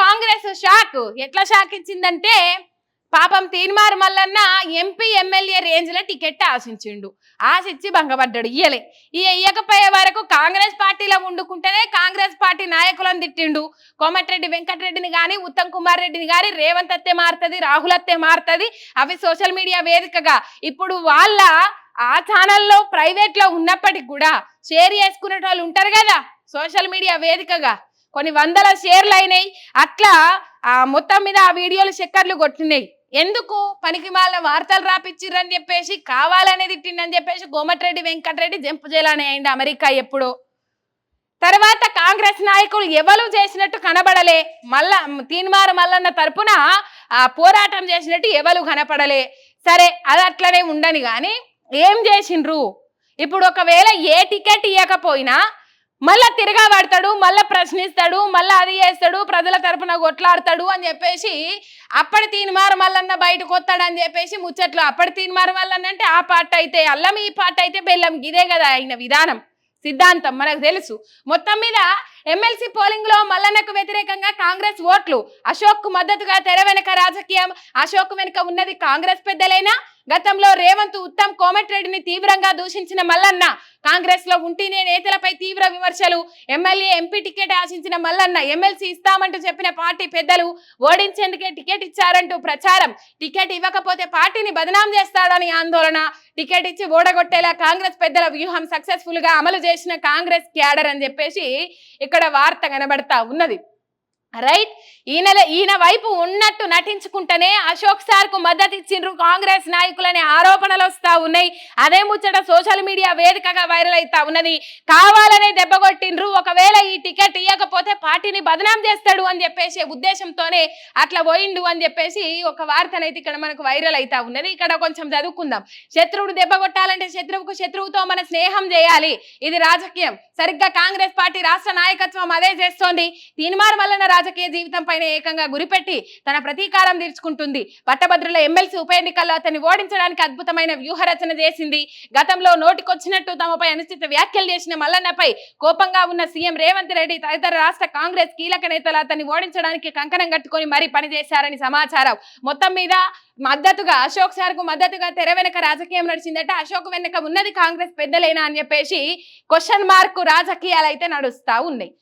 Congress shock. ఎట్లా shock ఇచ్చిందంటే పాపం తీన్మారు మల్లన్న ఎంపీ ఎమ్మెల్యే రేంజ్లో టికెట్ ఆశించిండు. ఆశించి భంగపడ్డాడు. ఇయ్యలే. ఈ ఇయ్యకపోయే వరకు కాంగ్రెస్ పార్టీలో ఉండుకుంటేనే కాంగ్రెస్ పార్టీ నాయకులను తిట్టిండు. కోమటిరెడ్డి వెంకటరెడ్డిని కానీ ఉత్తమ్ కుమార్ రెడ్డిని కానీ రేవంత్ అత్తే మారుతుంది రాహుల్ అత్తే మారుతుంది. అవి సోషల్ మీడియా వేదికగా. ఇప్పుడు వాళ్ళ ఆ ఛానల్లో ప్రైవేట్లో ఉన్నప్పటికి కూడా షేర్ చేసుకునే వాళ్ళు ఉంటారు కదా సోషల్ మీడియా వేదికగా. కొన్ని వందల షేర్లు అయినాయి. అట్లా ఆ మొత్తం మీద ఆ వీడియోలు చక్కర్లు కొట్టినాయి. ఎందుకు? పనికి మాలిన వార్తలు రాపిచ్చిర్రని చెప్పేసి కావాలనే తిట్టిండని చెప్పేసి కోమటిరెడ్డి వెంకటరెడ్డి జంపు చేయాలని అయింది అమెరికా ఎప్పుడో. తర్వాత కాంగ్రెస్ నాయకులు ఎవరు చేసినట్టు కనబడలే. మళ్ళా తీన్మారు మల్లన్న తరపున ఆ పోరాటం చేసినట్టు ఎవరు కనపడలే. సరే అది అట్లనే ఉండని కానీ ఏం చేసిండ్రు? ఇప్పుడు ఒకవేళ ఏ టికెట్ ఇవ్వకపోయినా మళ్ళా తిరగా పడతాడు మళ్ళా ప్రశ్నిస్తాడు మళ్ళీ అది చేస్తాడు ప్రజల తరపున కొట్లాడతాడు అని చెప్పేసి అప్పటి తీనిమారు మల్లన్న బయటకు వస్తాడని చెప్పేసి ముచ్చట్లు. అప్పటి తీనిమారు మల్లన్న అంటే ఆ పాట అయితే అల్లం ఈ పాట అయితే బెల్లం. ఇదే కదా ఆయన విధానం సిద్ధాంతం మనకు తెలుసు. మొత్తం మీద ఎమ్మెల్సీ పోలింగ్లో మల్లన్నకు వ్యతిరేకంగా కాంగ్రెస్ ఓట్లు. అశోక్ మద్దతుగా తెర వెనక రాజకీయం అశోక్ వెనుక ఉన్నది కాంగ్రెస్ పెద్దలైనా గతంలో రేవంత్ ఉత్తమ్ కోమటిరెడ్డిని తీవ్రంగా దూషించిన మల్లన్న కాంగ్రెస్లో ఉంటేనే నేతలపై తీవ్ర విమర్శలు ఎమ్మెల్యే ఎంపీ టికెట్ ఆశించిన మల్లన్న ఎమ్మెల్సీ ఇస్తామంటూ చెప్పిన పార్టీ పెద్దలు ఓడించేందుకే టికెట్ ఇచ్చారంటూ ప్రచారం. టికెట్ ఇవ్వకపోతే పార్టీని బదనాం చేస్తాడని ఆందోళన. టికెట్ ఇచ్చి ఓడగొట్టేలా కాంగ్రెస్ పెద్దల వ్యూహం సక్సెస్ఫుల్గా అమలు చేసిన కాంగ్రెస్ క్యాడర్ అని చెప్పేసి ఇక్కడ వార్త కనబడతా ఉన్నది. రైట్ ఈయన ఈయన వైపు ఉన్నట్టు నటించుకుంటేనే అశోక్ సార్కు మద్దతు ఇచ్చిండ్రు కాంగ్రెస్ నాయకులనే ఆరోపణలు వస్తా ఉన్నాయి. అదే ముచ్చట సోషల్ మీడియా వేదికగా వైరల్ అవుతా ఉన్నది. కావాలనే దెబ్బ కొట్టిండ్రు. ఒకవేళ ఈ టికెట్ ఇవ్వకపోతే పార్టీని బదనాం చేస్తాడు అని చెప్పేసి ఉద్దేశంతోనే అట్లా పోయిండు అని చెప్పేసి ఒక వార్తనైతే ఇక్కడ మనకు వైరల్ అవుతా ఉన్నది. ఇక్కడ కొంచెం చదువుకుందాం. శత్రువుడు దెబ్బ కొట్టాలంటే శత్రువుకు శత్రువుతో మన స్నేహం చేయాలి. ఇది రాజకీయం. సరిగ్గా కాంగ్రెస్ పార్టీ రాష్ట్ర నాయకత్వం అదే చేస్తోంది. తీన్మార్ మల్లన రాజకీయ జీవితం పైన ఏకంగా గురిపెట్టి తన ప్రతీకారం తీర్చుకుంటుంది. పట్టభద్రుల ఎమ్మెల్సీ ఉప ఎన్నికల్లో అతన్ని ఓడించడానికి అద్భుతమైన వ్యూహరచన చేసింది. గతంలో నోటికొచ్చినట్టు తమపై అనుచిత వ్యాఖ్యలు చేసిన మల్లన్నపై కోపంగా ఉన్న సీఎం రేవంత్ రెడ్డి తదితర రాష్ట్ర కాంగ్రెస్ కీలక నేతలు అతన్ని ఓడించడానికి కంకణం కట్టుకొని మరీ పనిచేశారని సమాచారం. మొత్తం మీద మద్దతుగా అశోక్ సార్కు మద్దతుగా తెర వెనక రాజకీయం నడిచిందట. అశోక్ వెనక ఉన్నది కాంగ్రెస్ పెద్దలేనా అని చెప్పేసి క్వశ్చన్ మార్క్ రాజకీయాలు అయితే నడుస్తా ఉన్నాయి.